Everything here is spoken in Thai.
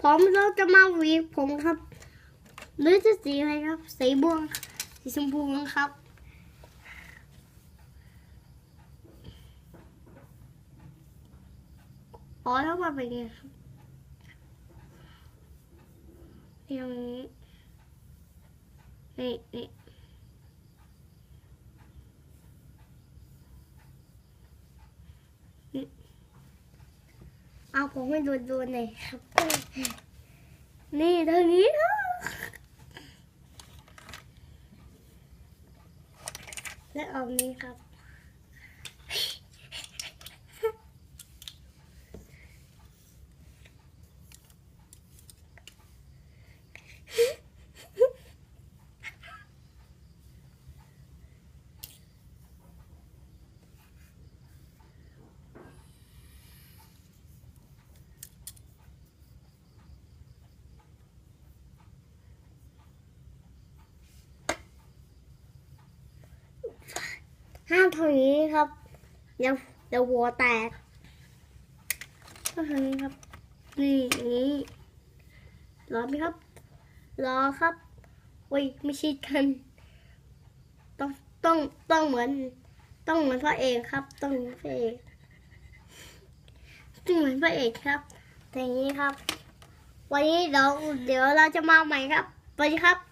ผมเราจะมาวีผมครับหรือจะสีอะไรครับ สีม่วงสีชมพูครับ อ๋อแล้วมาเป็นไงครับอย่างนี้นี่นี่ เอาผมให้ดูดูหน่อยครับ นี่เท่านี้นะและออานี้ครับ ห้ามทำอย่างนี้ครับเดี๋ยวเดี๋ยวหัวแตกต้องทำอย่านี้ครับ นี่อย่างนี้รอไหมครับ รอครับโอ้ยไม่ชิดกัน ต้องต้องต้องเหมือน ต้องเหมือนพระเอกครับ ต้องเหมือนพระเอกต้องเหมือนพระเอกครับแต่อย่างนี้ครับ วันนี้เดี๋ยวเดี๋ยวเราจะมาใหม่ครับสวัสดีครับ